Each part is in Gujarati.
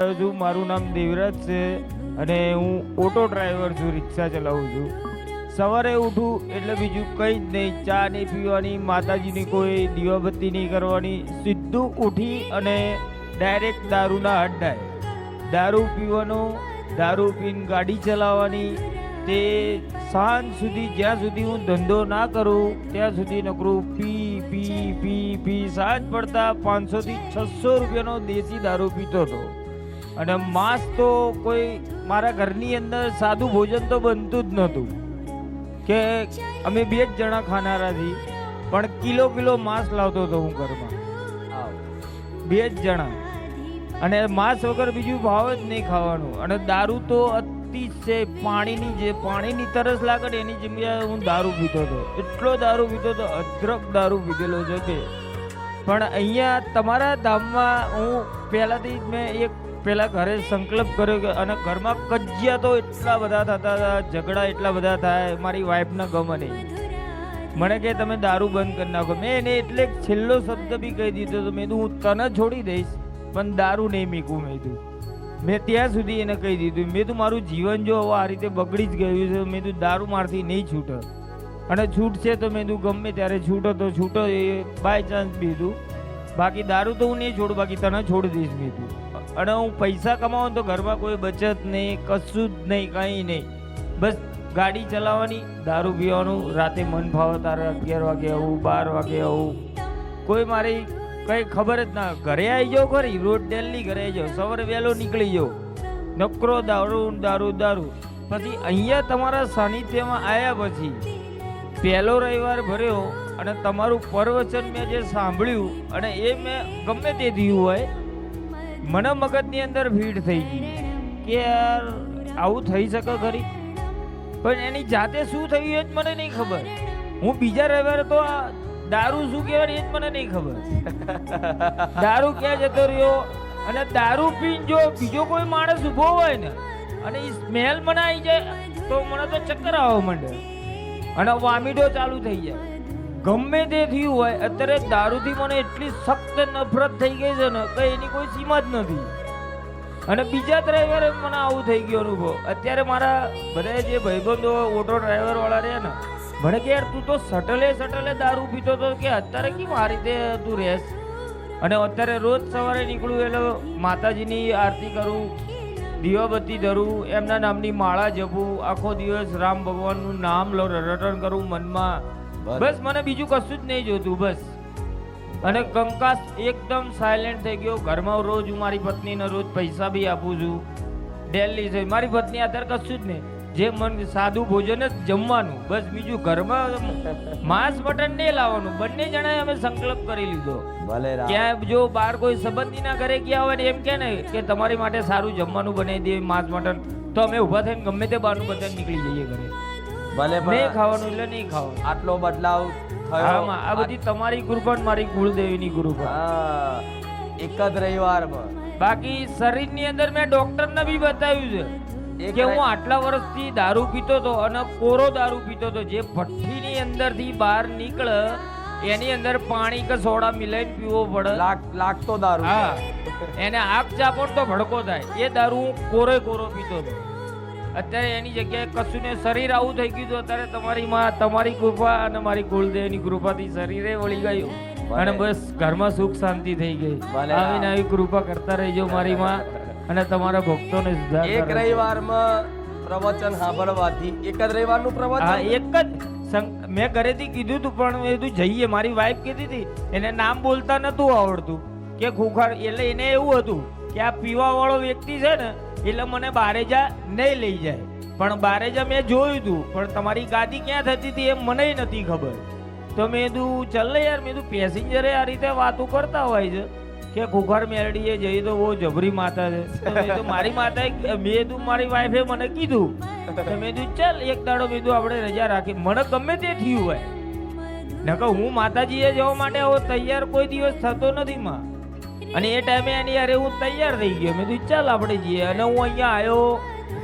છું. મારું નામ દેવરાજ છે અને હું ઓટો ડ્રાઈવર છું, રિક્ષા ચલાવું છું. સવારે ઉઠું એટલે બીજું કંઈ જ નહીં. ચા નહીં પીવાની, માતાજીની કોઈ દીવાબત્તી નહીં કરવાની. સીધું ઉઠી અને ડાયરેક્ટ દારૂના અડ્ડાએ. દારૂ પીવાનો, દારૂ પીને ગાડી ચલાવવાની. તે સાંજ સુધી, જ્યાં સુધી હું ધંધો ના કરું, ત્યાં સુધી નકરું પી પી પી પી. સાંજ પડતા પાંચસોથી છસો રૂપિયાનો દેશી દારૂ પીતો હતો. અને માંસ તો કોઈ મારા ઘરની અંદર સાદું ભોજન તો બનતું જ નહોતું. કે અમે બે જ જણા ખાનારા છીએ પણ કિલો કિલો માંસ લાવતો હતો હું ઘરમાં. બે જ જણા. અને માંસ વગર બીજું ભાવ જ નહીં ખાવાનું. અને દારૂ તો અતિશય પાણીની જે પાણીની તરસ લાગે એની જગ્યાએ હું દારૂ પીતો હતો. એટલો દારૂ પીતો હતો, અદ્રક દારૂ પીધેલો છે કે. પણ અહીંયા તમારા ધામમાં હું પહેલાંથી જ મેં એક પહેલાં ઘરે સંકલ્પ કર્યો કે અને ઘરમાં કજિયા તો એટલા બધા થતા હતા, ઝઘડા એટલા બધા થાય, મારી વાઈફને ગમે નહીં. મને કે તમે દારૂ બંધ કરી નાખો. મેં એને એટલે છેલ્લો શબ્દ બી કહી દીધો તો મેં હું તને છોડી દઈશ, પણ દારૂ નહીં મીકું, મેં કીધું. મેં ત્યાં સુધી એને કહી દીધું. મેં તો મારું જીવન જો હવે આ રીતે બગડી જ ગયું છે, મેં તું દારૂ મારથી નહીં છૂટે. અને છૂટશે તો મેં તું ગમે ત્યારે છૂટો તો છૂટો, એ બાય ચાન્સ બીધું બાકી દારૂ તો હું નહીં છોડું, બાકી તને છોડી દઈશ, મેં કીધું. અને હું પૈસા કમાવું તો ઘરમાં કોઈ બચત નહીં, કશું જ નહીં, કંઈ નહીં. બસ ગાડી ચલાવવાની, દારૂ પીવાનું, રાતે મન ફાવે તારે અગિયાર વાગે આવું, બાર વાગે આવું. કોઈ મારી કંઈ ખબર જ ના, ઘરે આવી જાઓ ખરી રોડ ડેલી ઘરે આવી જાઓ સવારે વહેલો નીકળી જાઓ નકરો દારૂ દારૂ દારૂ. પછી અહીંયા તમારા સાનિધ્યમાં આવ્યા પછી, પહેલો રવિવાર ભર્યો અને તમારું પ્રવચન મેં જે સાંભળ્યું અને એ મેં ગમે તે થયું હોય મને મગજની અંદર ભીડ થઈ ગઈ કે યાર, આવું થઈ શકે ખરી? પણ એની જાતે શું થયું એ જ મને નહીં ખબર. હું બીજા રવિવારે તો આ દારૂ શું કહેવાય એ જ મને નહીં ખબર. દારૂ ક્યાં જતો રહ્યો? અને દારૂ પીને જો બીજો કોઈ માણસ ઊભો હોય ને, અને એ સ્મેલ મને આવી જાય, તો મને તો ચક્કર આવવા માંડે. અને વોમિટો ચાલુ થઈ જાય. ગમે તે થયું હોય, અત્યારે દારૂથી મને એટલી સખ્ત નફરત થઈ ગઈ છે ને, કે એની કોઈ સીમા જ નથી. અને બીજા ડ્રાઈવરે મને આવું થઈ ગયું અનુભવ. અત્યારે મારા બધા જે ભાઈબંધો, ઓટો ડ્રાઈવર વાળા રહ્યા ને, મને કે, યાર, તું તો સટલે સટલે દારૂ પીતો તો કે, અત્યારે કેમ આ રીતે તું રહેશ? અને અત્યારે રોજ સવારે નીકળું એટલે માતાજીની આરતી કરું, દીવાબત્તી ધરું, એમના નામની માળા જપું, આખો દિવસ રામ ભગવાનનું નામ લો, રટણ કરું મનમાં. બસ મને બીજું કશું જ નહીં જોતું બસ. અને કંકાસ એકદમ સાયલેન્ટ થઈ ગયો. ઘરમાં રોજ હું મારી પત્નીને રોજ પૈસા બી આપું છું. ડેલી છે. મારી પત્ની અત્યારે કશું જ નહીં. જે મન સાદું ભોજન જ જમવાનું. બસ બીજું ઘરમાં માંસ મટન નહીં લાવવાનું. બંને જણાએ અમે સંકલ્પ કરી લીધો. ભલે ક્યાં જો બહાર કોઈ સંબંધીના ઘરે ગયા હોય ને એમ કે ને કે તમારી માટે સારું જમવાનું બનાવી દે માંસ મટન. તો અમે ઊભા થઈને ગમે તે બહારનું બધા નીકળી જઈએ ઘરે. ભલે નહીં ખાવાનું એટલે નહીં ખાવાનું. આટલો બદલાવ થયો. આ બધી તમારી કૃપા મારી કુળદેવીની કૃપા. એક જ રવિવારમાં. બાકી શરીરની અંદર મેં ડોક્ટરને બી બતાવ્યું છે કે હું આટલા વર્ષથી દારૂ પીતો હતો અને કોરો દારૂ પીતો હતો. જે ભઠ્ઠીની અંદરથી બહાર નીકળે એની અંદર પાણી કે સોડા મિલાઈને પીવો પડે. લાગતો દારૂ. હા એને આગ ચાપો તો ભડકો થાય. એ દારૂ હું કોરે કોરો પીતો હતો. અત્યારે એની જગ્યાએ કશું ને શરીર આવું થઈ ગયું હતું. અત્યારે તમારી માં તમારી કૃપા અને મારી કુળદેવની કૃપાથી શરીરે વળી ગયું. અને બસ ઘરમાં સુખ શાંતિ થઈ ગઈ. આવીને આવી કૃપા કરતા રહેજો મારી માં અને તમારા ભક્તોને સુધાર એક. રવિવારમાં પ્રવચન સાંભળવાથી એક જ રવિવારનું પ્રવચન? એક જ. મેં ઘરેથી કીધું તું પણ મેં કીધું જઈએ. મારી વાઈફ કીધી હતી. એને નામ બોલતા નતું આવડતું. કે ખુખાર એટલે એને એવું હતું કે આ પીવા વાળો વ્યક્તિ છે ને એટલે મને બારે જા નહીં લઈ જાય. પણ બારે જા મેં જોયું હતું પણ તમારી ગાદી ક્યાં થતી હતી એ મને નથી ખબર. તો મેં કીધું, ચાલ યાર. મેં કીધું, પેસેન્જરે આ રીતે વાતો કરતા હોય છે કે ખુખાર મેરડીએ જઈએ તો બહુ જબરી માતા છે. તો મારી માતાએ મેં તું મારી વાઈફે મને કીધું. તો મેં કીધું, ચાલ એક દાડો મેં આપણે રજા રાખી. મને ગમે તે થયું હોય. નકર હું માતાજીએ જવા માટે આવો તૈયાર કોઈ દિવસ થતો નથી માં. અને એ ટાઈમે એની અરે હું તૈયાર થઈ ગયો. મેં કીધું, ચાલ આપણે જઈએ. અને હું અહીંયા આવ્યો,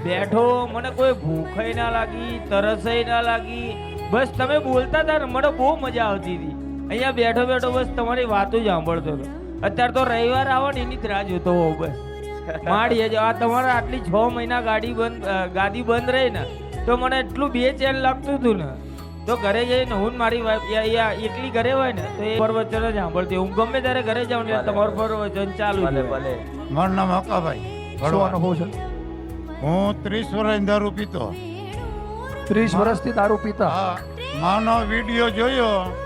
બેઠો. મને કોઈ ભૂખય ના લાગી તરસય ના લાગી. બસ તમે બોલતા હતા ને, મને બહુ મજા આવતી હતી. અહીંયા બેઠો બેઠો બસ તમારી વાતો જ સાંભળતો હતો અત્યારે તો રવિવાર આવો ને, એની જ રાહ જોતો હોઉં બસ. માડીએ આ તમારે આટલી છ મહિના ગાડી બંધ ગાડી બંધ રહી ને, તો મને એટલું બે ચેન લાગતું હતું ને. તો ઘરે જઈને હું મારી એકલી ઘરે હોય ને તો એ પ્રવચન જ સાંભળતી હું ગમે ત્યારે ઘરે જાઉં ને તમારું પ્રવચન ચાલુ ભલે. ભલે. મારું નામ હકાભાઈ શું ભરવાડ. છે? હું ત્રીસ વર્ષ દારૂ પીતો. ત્રીસ વર્ષથી દારૂ પીતા? હા. માનો વીડિયો જોયો.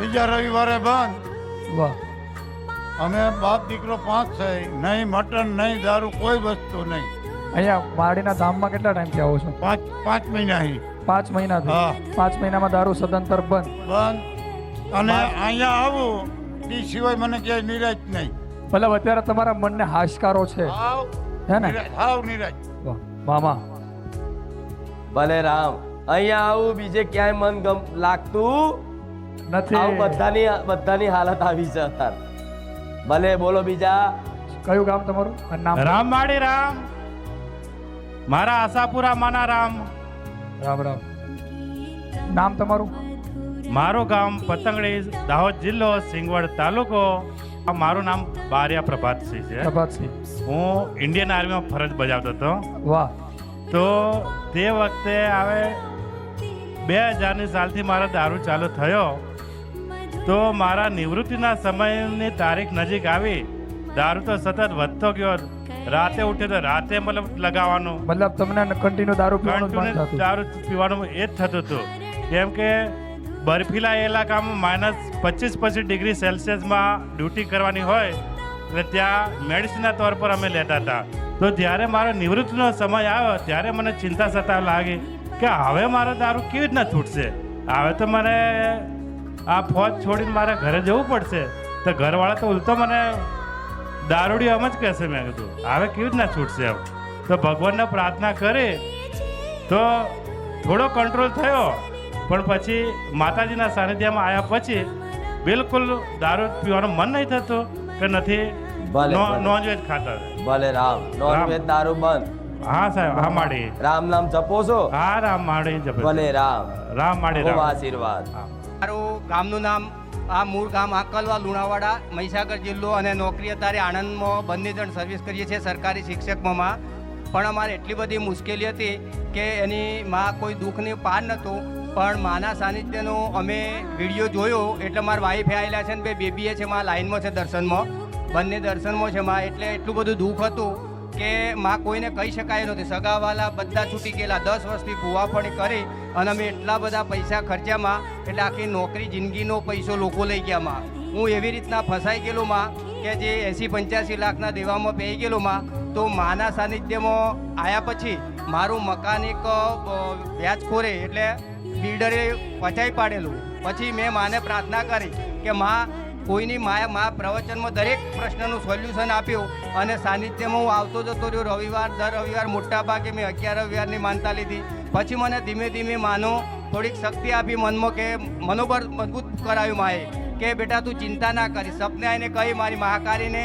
બીજા રવિવારે બંધ. વાહ. અમે બાપ દીકરો પાંચ છે નહીં મટન નહીં દારૂ કોઈ વસ્તુ નહીં. અહીંયા વાડીના ધામમાં કેટલા ટાઈમથી આવો છો? પાંચ પાંચ મહિના હી પાંચ મહિનાથી. પાંચ મહિનામાં દારૂ સદંતર બંધ. બંધ. અને અહીંયા આવું એ સિવાય મને ક્યાંય નિરાશ નહીં. મતલબ અત્યારે તમારા મનને હાશકારો છે. હે ને? હાવ નિરાશ. મામા. ભલે રામ અહીંયા આવું બીજે ક્યાંય મન ગમ લાગતું આવું નથી બધાની બધાની હાલત આવી છે અત્યારે. ભલે બોલો બીજા. કયું ગામ તમારું? નામ? રામવાડી રામ. મારા આશાપુરા માના રામ. રામ રામ. નામ તમારું? મારું ગામ પતંગડી દાહોદ જિલ્લો સિંગવડ તાલુકો. મારું નામ બારિયા પ્રભાતસિંહ છે. પ્રભાતસિંહ. હું ઇન્ડિયન આર્મીમાં ફરજ બજાવતો હતો. વાહ. તો તે વખતે હવે બે હજારની સાલથી મારો દારૂ ચાલુ થયો. તો મારા નિવૃત્તિના સમયની તારીખ નજીક આવી. દારૂ તો સતત વધતો ગયો. રાતે ઉઠે તો રાતે મતલબ લગાવવાનું. મતલબ તમને કન્ટિન્યુ દારૂ પીવાનું બંધ થતું. દારૂ પીવાનું એ જ થતું હતું. કેમ કે બરફીલા એલાકામાં માઇનસ પચીસ પચીસ ડિગ્રી સેલ્સિયસમાં ડ્યુટી કરવાની હોય એટલે ત્યાં મેડિસિનના તौर પર અમે લેતા હતા. તો જ્યારે મારો નિવૃત્તિનો સમય આવ્યો ત્યારે મને ચિંતા સતા લાગી કે હવે મારો દારૂ કેવી રીતના છૂટશે? હવે તો મને આ ફોજ છોડીને મારે ઘરે જવું પડશે. તો ઘરવાળા તો ઉલતો મને દારૂડી આમ જ કહેશે મેં કીધું. હવે કેવી રીતના છૂટશે એમ તો ભગવાનને પ્રાર્થના કરી તો થોડો કંટ્રોલ થયો. પણ પછી માતાજીના સાનિધ્યમાં આવ્યા પછી બિલકુલ દારૂ પીવાનું મન નહીં થતું કે નથી. નોનવેજ ખાતા ભલે રામ. નોનવેજ દારૂ બંધ. હા સાહેબ હા માડી. રામ નામ જપો છો? હા રામ માડી. ભલે રામ. રામ માડી રામ. આશીર્વાદ. મારું ગામનું નામ આ મૂળ ગામ આંકલવા, લુણાવાડા, મહીસાગર જિલ્લો અને નોકરી અત્યારે આણંદમાં બંને જણ સર્વિસ કરીએ છીએ સરકારી શિક્ષકમાં. પણ અમારે એટલી બધી મુશ્કેલી હતી કે એની માં કોઈ દુઃખની પાર નહોતું, પણ માના સાનિધ્યનો અમે વીડિયો જોયો એટલે મારા વાઈફે આવેલા છે ને બે બેબીએ છે માં લાઈનમાં છે દર્શનમાં. બંને દર્શનમાં છે માં એટલે એટલું બધું દુઃખ હતું કે માં કોઈને કહી શકાય નહોતી. સગાવાલા બધા છૂટી ગયેલા. દસ વર્ષથી ભૂવાફણી કરી અને અમે એટલા બધા પૈસા ખર્ચ્યામાં, એટલે આખી નોકરી જિંદગીનો પૈસો લોકો લઈ ગયા માં. હું એવી રીતના ફસાઈ ગયેલો માં કે જે એંસી પંચ્યાસી લાખના દેવામાં પહી ગયેલો માં, તો માના સાનિધ્યમાં આવ્યા પછી મારું મકાન એક વ્યાજખોરે એટલે બિલ્ડરે પચાવી પાડેલું. પછી મેં માને પ્રાર્થના કરી કે, માં કોઈની માયા મા પ્રવચનમાં દરેક પ્રશ્નનું સોલ્યુશન આપ્યું અને સાનિધ્યમાં હું આવતો જતો રહ્યો. રવિવાર દર રવિવાર મોટા ભાગે મેં અગિયાર રવિવારની માનતા લીધી. પછી મને ધીમે ધીમે માનો થોડીક શક્તિ આપી મનમાં કે મનોબળ મજબૂત કરાવ્યું માએ. કે બેટા તું ચિંતા ના કરી. સપને આવીને કહી મારી મહાકારીને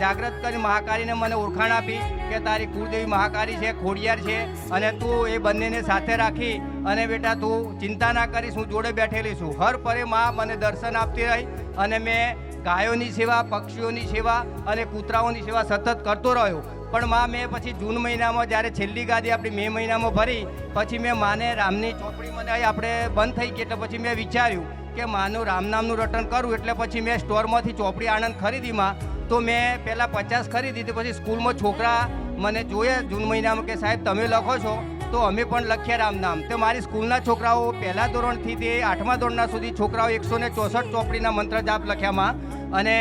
જાગૃત કરી મહાકારીને મને ઓળખાણ આપી કે તારી કુળદેવી મહાકારી છે, ખોડિયાર છે અને તું એ બંનેને સાથે રાખી અને બેટા તું ચિંતા ના કરીશ, હું જોડે બેઠેલી છું. હર પરે મા મને દર્શન આપતી રહી અને મેં ગાયોની સેવા, પક્ષીઓની સેવા અને કૂતરાઓની સેવા સતત કરતો રહ્યો. પણ માં, મેં પછી જૂન મહિનામાં જ્યારે છેલ્લી ગાદી આપણી મે મહિનામાં ભરી, પછી મેં માને રામની ચોપડી મને આપણે બંધ થઈ ગઈ એટલે પછી મેં વિચાર્યું કે માનું રામ નામનું રટન કરું એટલે પછી મેં સ્ટોરમાંથી ચોપડી આનંદ ખરીદીમાં તો મેં પહેલાં પચાસ ખરીદી પછી સ્કૂલમાં છોકરા મને જોયે જૂન મહિનામાં કે સાહેબ તમે લખો છો. તો અમે પણ લખ્યા રામ નામ તો મારી સ્કૂલના છોકરાઓ પહેલા ધોરણથી તે આઠમા ધોરણના સુધી છોકરાઓ એકસો ને ચોસઠ ચોપડીના મંત્ર જાપ લખ્યામાં અને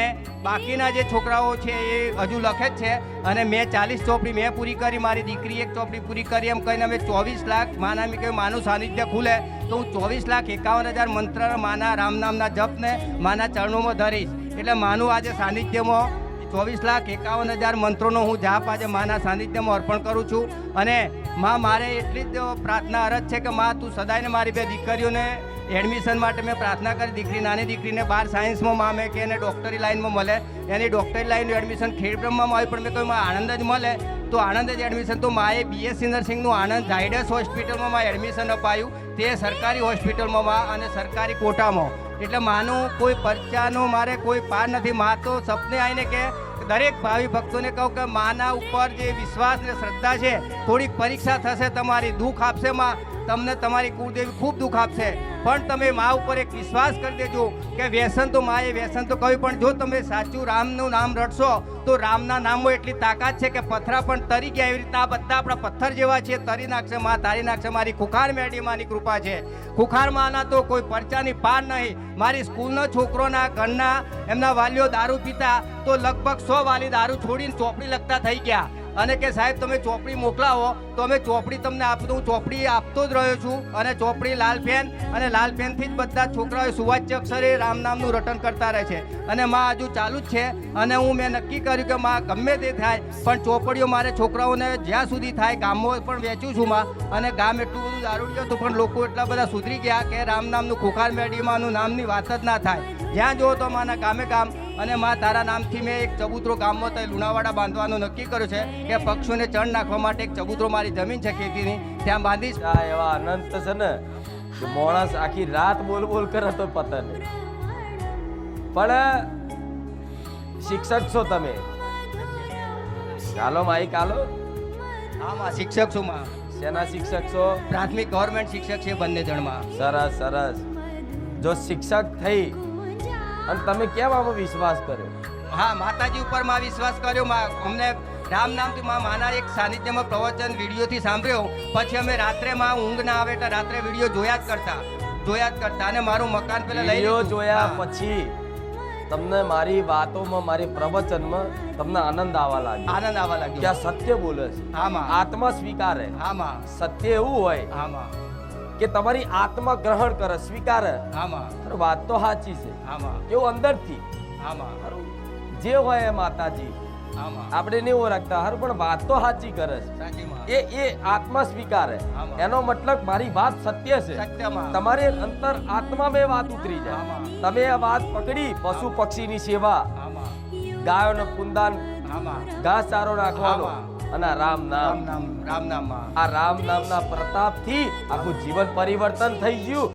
બાકીના જે છોકરાઓ છે એ હજુ લખે જ છે. અને મેં ચાલીસ ચોપડી મેં પૂરી કરી, મારી દીકરી એક ચોપડી પૂરી કરી. એમ કહીને અમે ચોવીસ લાખ માના મેં કહ્યું માનું સાનિધ્ય ખુલે. તો હું ચોવીસ લાખ એકાવન હજાર મંત્ર માના રામ નામના જપને માના ચરણોમાં ધરીશ. એટલે માનું આજે સાનિધ્યમાં ચોવીસ લાખ એકાવન હજાર મંત્રોનો હું જાપ આજે માના સાનિધ્યમાં અર્પણ કરું છું. અને માં મારે એટલી જ પ્રાર્થના અરજ છે કે માં તું સદાયને મારી બે દીકરીઓને એડમિશન માટે મેં પ્રાર્થના કરી. દીકરી, નાની દીકરીને બાર સાયન્સમાં માં મેં કે એને ડૉક્ટરી લાઇનમાં મળે. એની ડૉક્ટરી લાઇનનું એડમિશન ખેડબ્રહ્મમાં આવ્યું પણ મેં કહ્યું આનંદ જ મળે. તો આણંદ જ એડમિશન તો માએ બીએસસી નર્સિંગનું આણંદ ઝાયડસ હોસ્પિટલમાં માં એડમિશન અપાયું. તે સરકારી હોસ્પિટલમાં માં અને સરકારી કોટામાં. એટલે માનું કોઈ પરચાનો મારે કોઈ પાર નથી. મા તો સપને આવીને કે દરેક ભાવિ ભક્તોને કહું કે માના ઉપર જે વિશ્વાસ ને શ્રદ્ધા છે, થોડીક પરીક્ષા થશે, તમારી દુઃખ આપશે, માં તમને તમારી કુળદેવી ખૂબ દુઃખ આપશે. પણ તમે મા ઉપર એક વિશ્વાસ કરી દેજો કે વ્યસન તો માએ, વ્યસન તો કહ્યું પણ જો તમે સાચું રામનું નામ રટશો તો રામના નામમાં એટલી તાકાત છે કે પથરા પણ તરી ગયા એવી રીતે આ બધા આપણા પથ્થર જેવા છે, તરી નાખશે માં, તારી નાખશે, મારી ખુખાર મેડી માની કૃપા છે. ખુખાર માના તો કોઈ પરચાની પાર નહીં. મારી સ્કૂલના છોકરોના ઘરના એમના વાલીઓ દારૂ પીતા તો લગભગ સો વાલી દારૂ છોડીને ચોપડી લગતા થઈ ગયા. અને કે સાહેબ, તમે ચોપડી મોકલાવો, તો અમે ચોપડી તમને આપતો હું ચોપડી આપતો જ રહ્યો છું અને ચોપડી લાલ પેન અને લાલ પેનથી જ બધા છોકરાઓ સુવાચ્ય અક્ષરે રામ નામનું રટન કરતા રહે છે. અને માં હજુ ચાલુ જ છે અને હું મેં નક્કી કર્યું કે માં ગમે તે થાય, પણ ચોપડીઓ મારે છોકરાઓને જ્યાં સુધી થાય ગામમાં પણ વેચું છું માં. અને ગામ એટલું બધું દારૂડ્યું હતું, પણ લોકો એટલા બધા સુધરી ગયા કે રામ નામનું ખોખાર મેડીમાંનું નામની વાત જ ના થાય. જ્યાં જુઓ તો માના ગામે ગામ અને માં તારા નામથી મેં એક ચબૂતરો ગામમાં તો લુણાવાડા બાંધવાનું નક્કી કર્યું છે કે પક્ષીઓને ચણ નાખવા માટે એક ચબૂતરો મારી જમીન છે ખેતીની. ત્યાં બાંધીશ. આ એવા અનંત છે ને માણસ આખી રાત બોલ બોલ કરે તો પતન પણ શિક્ષક છો તમે. ચાલો માઈ કાલો હા માં શિક્ષક છું માં. શેના શિક્ષક છો? પ્રાથમિક ગવર્મેન્ટ શિક્ષક છે બંને જણમાં. સરસ સરસ. જો શિક્ષક થઈ અને તમે કેમ આમાં વિશ્વાસ કર્યો? હા માતાજી ઉપરમાં વિશ્વાસ કર્યો. માં અમને રામ નામથી માં માના એક સાનિધ્યમાં પ્રવચન વિડીયોથી સાંભળ્યો. પછી અમે રાત્રે માં ઊંઘ ના આવે એટલે રાત્રે વીડિયો જોયા જ કરતા. જોયા જ કરતા અને મારું મકાન પેલા લઈ જોયા પછી તમને મારી વાતોમાં મારી પ્રવચનમાં તમને આનંદ આવવા લાગ્યો. આનંદ આવવા કે લાગ્યો. આ સત્ય બોલે છે. હા માં. આત્મા સ્વીકારે. આમાં સત્ય એવું હોય હા માં. કે તમારી આત્મા ગ્રહણ કરે સ્વીકારે. વાત તો સાચી છે. હા માં એવું અંદરથી જે હોય એ માતાજી. આપણે નહીં ઓળખતા હારું પણ વાત તો સાચી કરે છે. એ એ આત્મા સ્વીકારે. એનો મતલબ મારી વાત સત્ય છે. તમારે અંતર આત્મા મેં વાત ઉતરી જાય. તમે આ વાત પકડી પશુ પક્ષીની સેવા. ગાયોને કુંદાન ઘાસ ચારો નાખવાનો. આમાં. અને રામ નામ. રામ નામ આ રામ નામના પ્રતાપથી આખું જીવન પરિવર્તન થઈ ગયું.